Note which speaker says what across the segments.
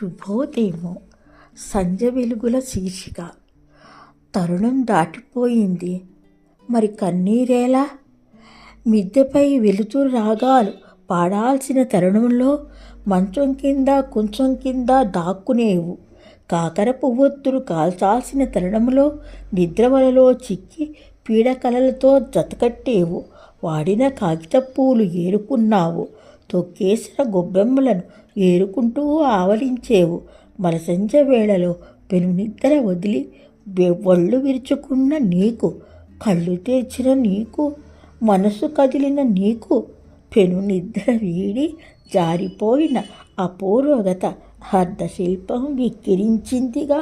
Speaker 1: శుభోదయము సంజ వెలుగుల శీర్షిక. తరుణం దాటిపోయింది. మరి కన్నీరేలా? మిద్దెపై వెలుతురు రాగాలు పాడాల్సిన తరుణంలో మంచం కింద కొంచెం కింద దాక్కునేవు. కాకర పువ్వొత్తులు కాల్చాల్సిన తరుణంలో నిద్రవలలో చిక్కి పీడకలలతో జతకట్టేవు. వాడిన కాగితపూలు ఏరుకున్నావు. తొక్కేసిన గొబ్బెమ్మలను ఏరుకుంటూ ఆవలించేవు. మలసంజ వేళలో పెనునిద్ర వదిలి ఒళ్ళు విరుచుకున్న నీకు కళ్ళు తెరిచిన నీకు మనసు కదిలిన నీకు పెనునిద్ర వీడి జారిపోయిన అపూర్వగత అర్ధశిల్పం విక్కిరించిందిగా.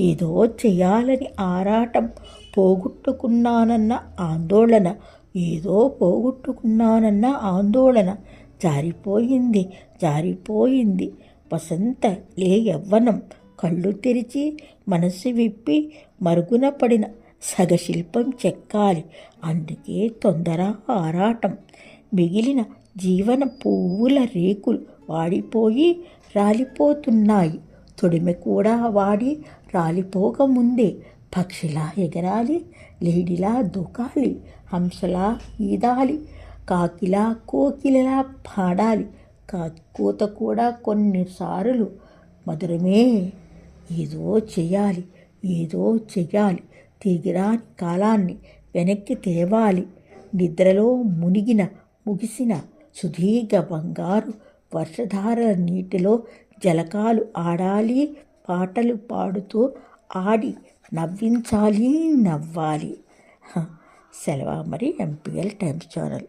Speaker 1: ఏదో చేయాలని ఆరాటం పోగొట్టుకున్నానన్న ఆందోళన ఏదో పోగొట్టుకున్నానన్న ఆందోళన జారిపోయింది జారిపోయింది. వసంత లే యవ్వనం. కళ్ళు తెరిచి మనసు విప్పి మరుగున పడిన సగశిల్పం చెక్కాలి. అందుకే తొందర ఆరాటం. మిగిలిన జీవన పువ్వుల రేకులు వాడిపోయి రాలిపోతున్నాయి. తొడిమె కూడా వాడి రాలిపోకముందే. పక్షిలా ఎగరాలి లేడిలా దూకాలి హంసలా ఈదాలి. కాకిలా కోకిలలా పాడాలి. కాకికూత కూడా కొన్నిసార్లు మధురమే. ఏదో చేయాలి ఏదో చేయాలి తీగిరాని కాలాన్ని వెనక్కి తేవాలి. నిద్రలో మునిగిన ముగిసిన సుదీర్ఘ బంగారు వర్షధారల నీటిలో జలకాలు ఆడాలి పాటలు పాడుతూ ఆడి నవ్వించాలి నవ్వాలి. హ, సెలవు మరి ఎంపీఎల్ టైమ్స్ ఛానల్.